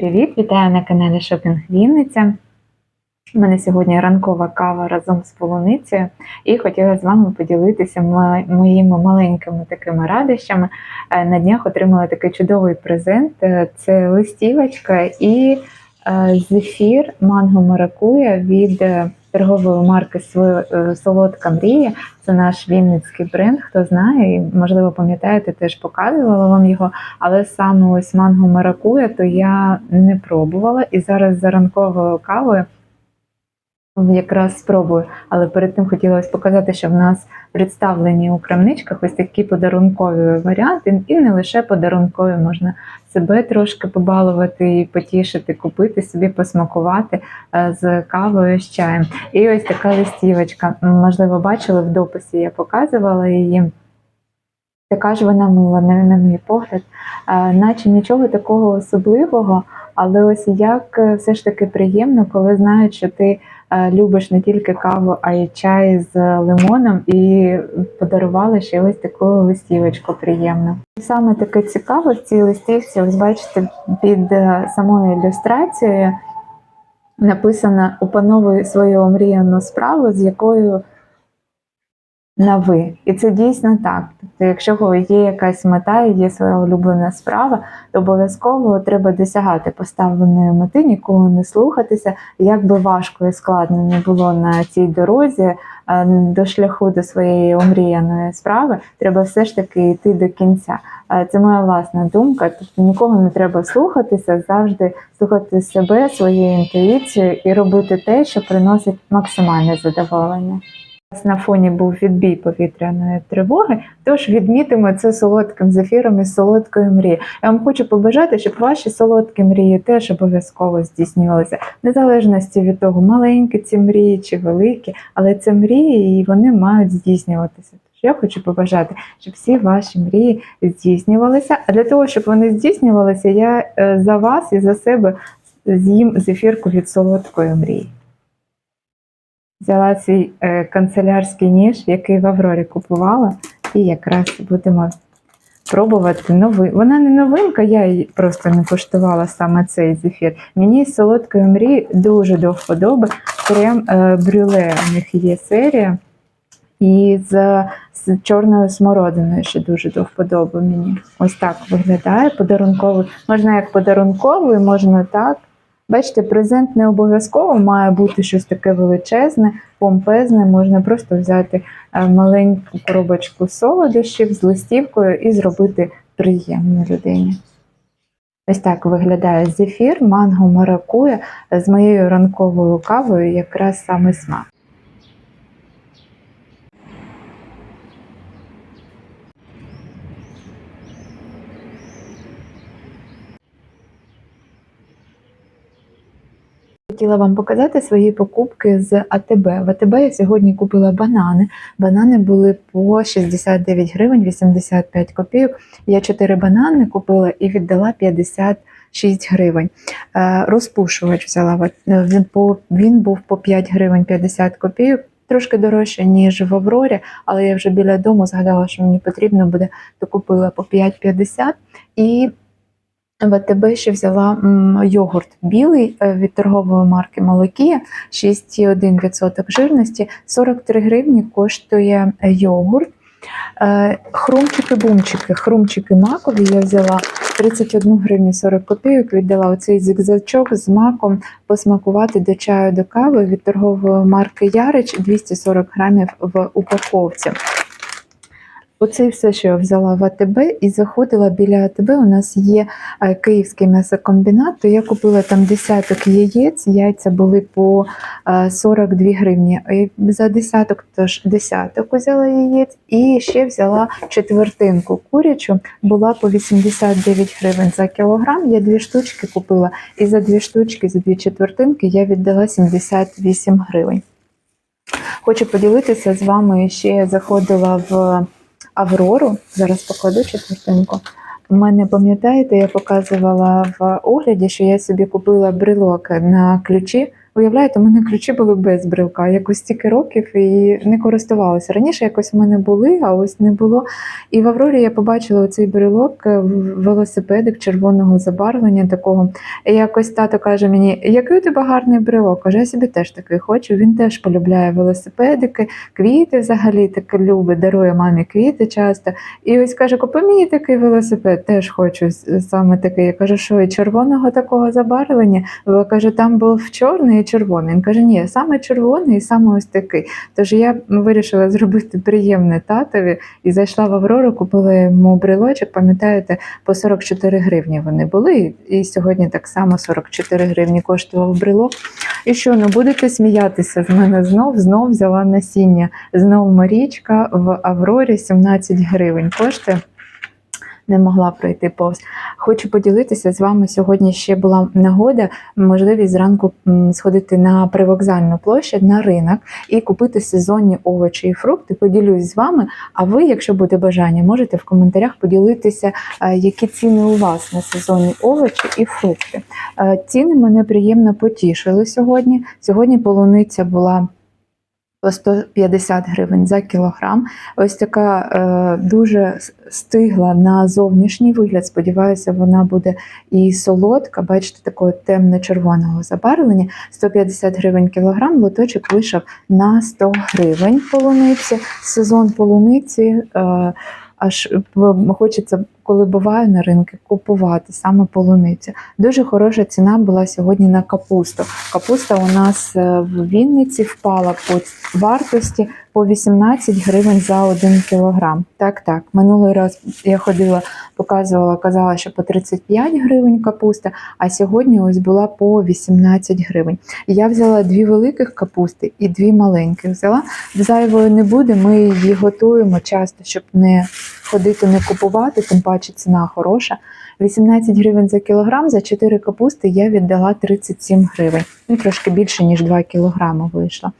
Привіт, вітаю на каналі Шопінг Вінниця. У мене сьогодні ранкова кава разом з полуницею, і хотіла з вами поділитися моїми маленькими такими радощами. Е, На днях отримала такий чудовий презент. Е, Це листівочка і е, зефір манго маракуя від торгової марки «Сво- е, Солодка мрія. Це наш вінницький бренд. Хто знає, і, можливо, пам'ятаєте, теж показувала вам його. Але саме ось манго маракуя, то я не пробувала. І зараз за ранковою кавою якраз спробую. Але перед тим хотілося показати, що в нас представлені у крамничках ось такі подарункові варіанти, і не лише подарункові, можна себе трошки побалувати і потішити, купити собі, посмакувати е, з кавою з чаєм. І ось така листівочка. Можливо, бачили в дописі, я показувала її. Така ж вона мила, на, мій погляд, Е, наче нічого такого особливого, але ось як е, все ж таки приємно, коли знають, що ти любиш не тільки каву, а й чай з лимоном, і подарували ще ось таку листівочку приємну. Саме таке цікаве в цій листівці, ось бачите, під е, самою ілюстрацією написано Опановуй свою омріяну справу, з якою на ви. І це дійсно так. Тобто, якщо є якась мета є своя улюблена справа, то обов'язково треба досягати поставленої мети, нікого не слухатися. Як би важко і складно не було на цій дорозі е, до шляху до своєї омріяної справи, треба все ж таки йти до кінця. Е, Це моя власна думка. Тобто нікого не треба слухатися, завжди слухати себе, свою інтуїцію і робити те, що приносить максимальне задоволення. На фоні був відбій повітряної тривоги, тож відмітимо це солодким зефіром із солодкої мрії. Я вам хочу побажати, щоб ваші солодкі мрії теж обов'язково здійснювалися, незалежності від того, маленькі ці мрії чи великі, але це мрії і вони мають здійснюватися. Тож я хочу побажати, щоб всі ваші мрії здійснювалися. А для того, щоб вони здійснювалися, я е, за вас і за себе з'їм зефірку від солодкої мрії. Взяла свій е, канцелярський ніж, який в Аврорі купувала, і якраз будемо пробувати новий. Вона не новинка, я її просто не коштувала саме цей зефір. Мені з солодкої мрії дуже до вподоби. Крем е, брюле у них є серія. І з, з чорною смородиною ще дуже до вподоби мені. Ось так виглядає подарунковий. Можна як подарунковий, можна так. Бачите, презент не обов'язково має бути щось таке величезне, помпезне. Можна просто взяти е, маленьку коробочку солодощів з листівкою і зробити приємно людині. Ось так виглядає зефір, манго маракуя з моєю ранковою кавою, якраз саме смак. Хотіла вам показати свої покупки з АТБ. В АТБ я сьогодні купила банани. Банани були по 69 гривень 85 копійок. Я 4 банани купила і віддала 56 гривень. Е, Розпушувач взяла. Він, по, він був по 5 гривень 50 копійок. Трошки дорожче, ніж в Аврорі, але я вже біля дому згадала, що мені потрібно буде, то купила по 5,50. І в АТБ ще взяла йогурт білий е, від торгової марки Молокія, 6,1% жирності, 43 гривні коштує е, йогурт. Е, Хрумчики-бумчики, хрумчики макові я взяла 31 гривню 40 копійок, віддала оцей зігзачок з маком посмакувати до чаю до кави від торгової марки Ярич 240 грамів в упаковці. Оце все, що я взяла в АТБ і заходила біля АТБ. У нас є е, київський м'ясокомбінат, то я купила там десяток яєць. Яйця були по е, 42 гривні. І за десяток, тож десяток взяла яєць, і ще взяла четвертинку курячу, була по 89 гривень за кілограм. Я дві штучки купила, і за дві штучки, за дві четвертинки я віддала 78 гривень. Хочу поділитися з вами. Ще я заходила в Аврору. Зараз покладу четвертинку. У мене, пам'ятаєте, я показувала в огляді, що я собі купила брелок на ключі Уявляєте, у мене ключі були без брелка, якось стільки років і не користувалася. Раніше якось в мене були, а ось не було. І в Аврорі я побачила оцей брелок, е, велосипедик червоного забарвлення такого. І якось тато каже мені, який у тебе гарний брелок. Каже, я собі теж такий хочу. Він теж полюбляє велосипедики, квіти взагалі таке любить, дарує мамі квіти часто. І ось каже, купи мені такий велосипед, теж хочу саме такий. Я кажу, що і червоного такого забарвлення. Бо каже, там був чорний червоний. Він каже, ні, саме червоний і саме ось такий. Тож я вирішила зробити приємне татові і зайшла в Аврору, купила йому брелочок. Пам'ятаєте, по 44 гривні вони були. І сьогодні так само 44 гривні коштував брелок. І що, ну будете сміятися з мене знов, знов взяла насіння. Знов Марічка в Аврорі 17 гривень коштує. Не могла пройти повз. Хочу поділитися з вами. Сьогодні ще була нагода, можливість зранку сходити на привокзальну площадь на ринок і купити сезонні овочі і фрукти. Поділюсь з вами. А ви, якщо буде бажання, можете в коментарях поділитися, е, які ціни у вас на сезонні овочі і фрукти. Е, Ціни мене приємно потішили сьогодні. Сьогодні полуниця була 150 гривень за кілограм. Ось така е, дуже стигла на зовнішній вигляд. Сподіваюся, вона буде і солодка. Бачите, такого темно-червоного забарвлення. 150 гривень кілограм. Лоточок вийшов на 100 гривень полуниці. Сезон полуниці. Е, Аж хочеться, коли буваю на ринку, купувати саме полуницю. Дуже хороша ціна була сьогодні на капусту. Капуста у нас е, в Вінниці впала по вартості по 18 гривень за 1 кілограм. Так, так. Минулий раз я ходила, показувала, казала, що по 35 гривень капуста, а сьогодні ось була по 18 гривень. Я взяла дві великих капусти і дві маленьких. Взяла зайвої не буде. Ми її готуємо часто, щоб не ходити, не купувати, тим паче ціна хороша. 18 гривень за кілограм, за 4 капусти я віддала 37 гривень. Ну, трошки більше, ніж 2 кілограми вийшло.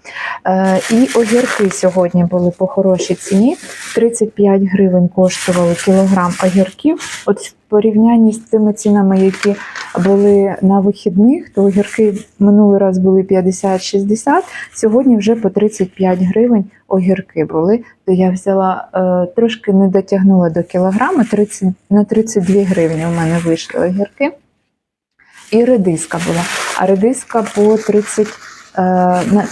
Е, і огірки сьогодні були по хорошій ціні. 35 гривень коштували кілограм огірків. От в порівнянні з тими цінами, які були на вихідних, то огірки минулий раз були 50-60, сьогодні вже по 35 гривень огірки були. То я взяла е, трошки не дотягнула до кілограма, 30, на 32 гривні у мене вийшли огірки. І редиска була. А редиска по 30 е, на,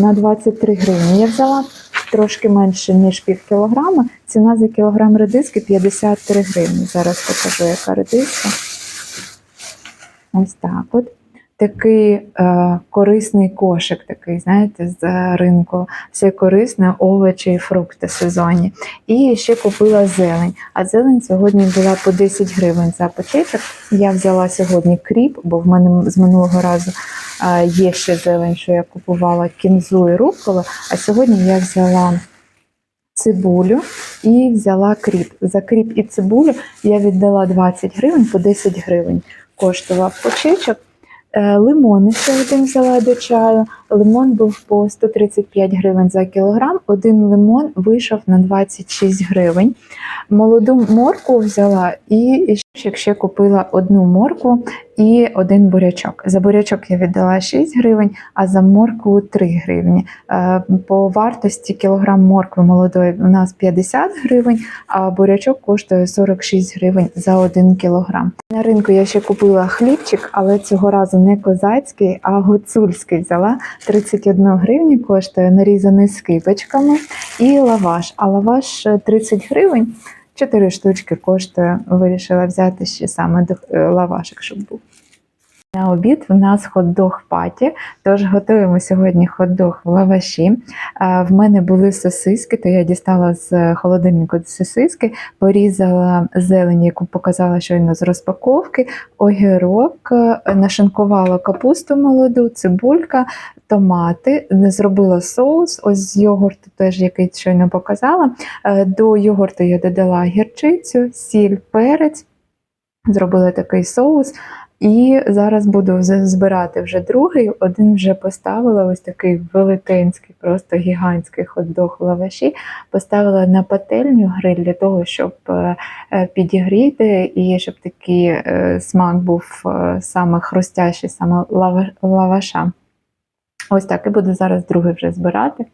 на 23 гривні. Я взяла трошки менше, ніж пів кілограма. Ціна за кілограм редиски 53 гривні. Зараз покажу, яка редиска. Ось так от. Такий е, корисний кошик, такий, знаєте, з ринку. Все корисне, овочі і фрукти сезонні. І ще купила зелень. А зелень сьогодні була по 10 гривень за пакетик. Я взяла сьогодні кріп, бо в мене з минулого разу е, є ще зелень, що я купувала кінзу і рукколу. А сьогодні я взяла цибулю і взяла кріп. За кріп і цибулю я віддала 20 гривень по 10 гривень. Коштував почечок. Е, Лимони ще один взяла до чаю. Лимон був по 135 гривень за кілограм. Один лимон вийшов на 26 гривень. Молоду морку взяла і ще, ще купила одну моркву і один бурячок. За бурячок я віддала 6 гривень, а за моркву 3 гривні. Е, По вартості кілограм моркви молодої у нас 50 гривень, а бурячок коштує 46 гривень за 1 кілограм. На ринку я ще купила хлібчик, але цього разу не козацький, а гуцульський взяла. 31 гривні коштує нарізаний скибочками і лаваш. А лаваш е, 30 гривень. 4 штучки коштує. Вирішила взяти ще саме е, лавашик, щоб був. На обід в нас хот-дог паті, тож готуємо сьогодні хот-дог в лаваші. В мене були сосиски, то я дістала з холодильника сосиски, порізала зелень, яку показала щойно з розпаковки, огірок, е, нашинкувала капусту молоду, цибулька, томати, зробила соус, ось з йогурту, теж який щойно показала. Е, До йогурту я додала гірчицю, сіль, перець, зробила такий соус. І зараз буду збирати вже другий. Один вже поставила ось такий велетенський, просто гігантський хот-дог в лаваші. Поставила на пательню гриль для того, щоб е, е, підігріти і щоб такий е, смак був саме хрустящий, саме лава- лаваша. Ось так, і буду зараз другий вже збирати.